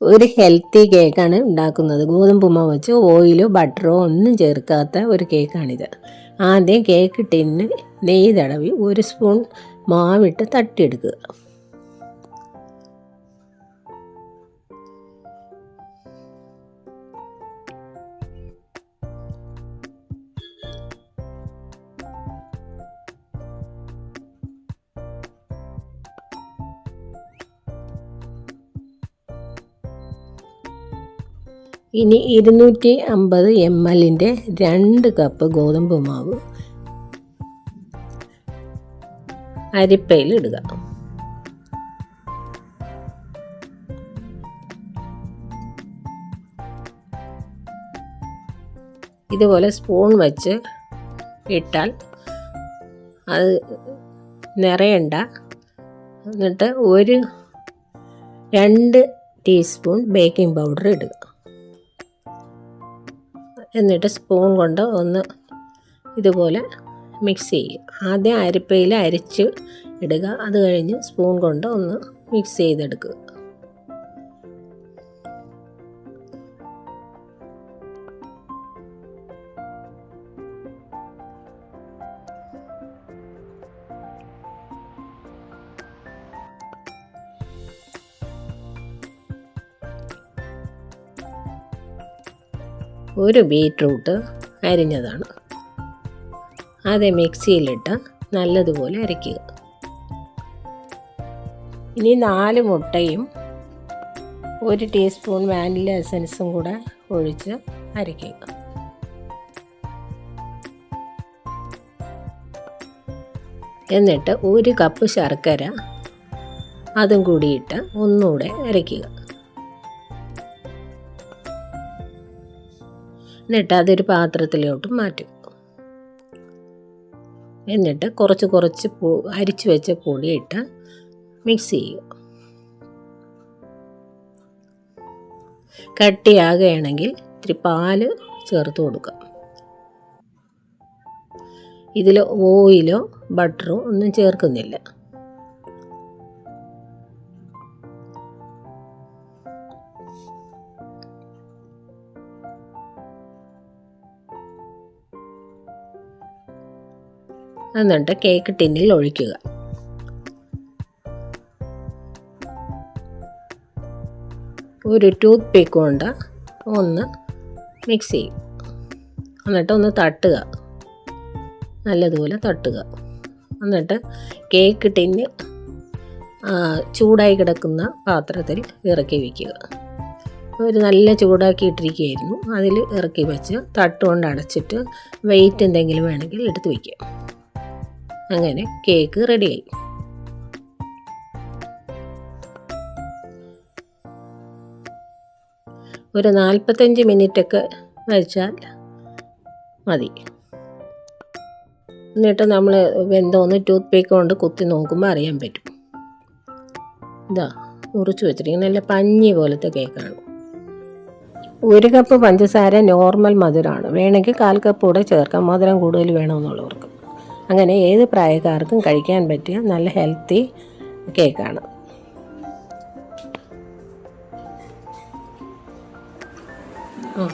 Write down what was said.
ഒരു ഹെൽത്തി കേക്കാണ് ഉണ്ടാക്കുന്നത്. ഗോതമ്പ് മാവ് വെച്ച് ഓയിലോ ബട്ടറോ ഒന്നും ചേർക്കാത്ത ഒരു കേക്കാണിത് ആദ്യം കേക്ക് ടിന്ന് നെയ്യ് തടവി ഒരു സ്പൂൺ മാവിട്ട് തട്ടിയെടുക്കുക. ഇനി ഇരുന്നൂറ്റി അമ്പത് എം എല്ലിന്റെ രണ്ട് കപ്പ് ഗോതമ്പ് മാവ് അരിപ്പയിൽ ഇടുക ഇതുപോലെ സ്പൂൺ വച്ച് ഇട്ടാൽ അത് നിറയണ്ട. എന്നിട്ട് ഒരു രണ്ട് ടീസ്പൂൺ ബേക്കിംഗ് പൗഡർ ഇടുക. എന്നിട്ട് സ്പൂൺ കൊണ്ട് ഒന്ന് ഇതുപോലെ മിക്സ് ചെയ്യുക. ആദ്യം അരിപ്പയിൽ അരിച്ച് ഇടുക. അത് കഴിഞ്ഞ് സ്പൂൺ കൊണ്ട് ഒന്ന് മിക്സ് ചെയ്തെടുക്കുക. ഒരു ബീറ്റ്റൂട്ട് അരിഞ്ഞതാണ്. അത് മിക്സിയിലിട്ട് നല്ലതുപോലെ അരയ്ക്കുക. ഇനി നാല് മുട്ടയും ഒരു ടീസ്പൂൺ വാനില എസൻസും കൂടെ ഒഴിച്ച് അരയ്ക്കുക. എന്നിട്ട് ഒരു കപ്പ് ശർക്കര അതും കൂടിയിട്ട് ഒന്നുകൂടെ അരയ്ക്കുക. എന്നിട്ട് അതൊരു പാത്രത്തിലോട്ട് മാറ്റും എന്നിട്ട് കുറച്ച് കുറച്ച് പൂ അരിച്ചു വെച്ച പൊടിയിട്ട് മിക്സ് ചെയ്യുക. കട്ടിയാകുകയാണെങ്കിൽ ഇത്തിരി പാൽ ചേർത്ത് കൊടുക്കാം ഇതിൽ ഓയിലോ ബട്ടറോ ഒന്നും ചേർക്കുന്നില്ല. എന്നിട്ട് കേക്ക് ടിന്നിൽ ഒഴിക്കുക. ഒരു ടൂത്ത് പിക്ക് കൊണ്ട് ഒന്ന് മിക്സ് ചെയ്യും. എന്നിട്ട് ഒന്ന് തട്ടുക. നല്ലതുപോലെ തട്ടുക. എന്നിട്ട് കേക്ക് ടിന്ന് ചൂടായി കിടക്കുന്ന പാത്രത്തിൽ ഇറക്കി വയ്ക്കുക ഒരു നല്ല ചൂടാക്കി ചൂടാക്കിയിട്ടിരിക്കുകയായിരുന്നു അതിൽ ഇറക്കി വെച്ച് തട്ടുകൊണ്ട് അടച്ചിട്ട് വെയിറ്റ് എന്തെങ്കിലും വേണമെങ്കിൽ എടുത്ത് വയ്ക്കുക അങ്ങനെ കേക്ക് റെഡിയായി. ഒരു നാൽപ്പത്തഞ്ച് മിനിറ്റൊക്കെ വെച്ചാൽ മതി. എന്നിട്ട് നമ്മൾ വെന്തോന്ന് ടൂത്ത് പേക്ക് കൊണ്ട് കുത്തി നോക്കുമ്പോൾ അറിയാൻ പറ്റും. ഇതാ മുറിച്ച് വെച്ചിരിക്കുന്നത് നല്ല പഞ്ഞി പോലത്തെ കേക്കാണ്. ഒരു കപ്പ് പഞ്ചസാര നോർമൽ മധുരമാണ് വേണമെങ്കിൽ കാൽ കപ്പ് കൂടെ ചേർക്കാം. മധുരം കൂടുതൽ വേണമെന്നുള്ളവർക്ക്. അങ്ങനെ ഏത് പ്രായക്കാർക്കും കഴിക്കാൻ പറ്റിയ നല്ല ഹെൽത്തി കേക്കാണ് ആ.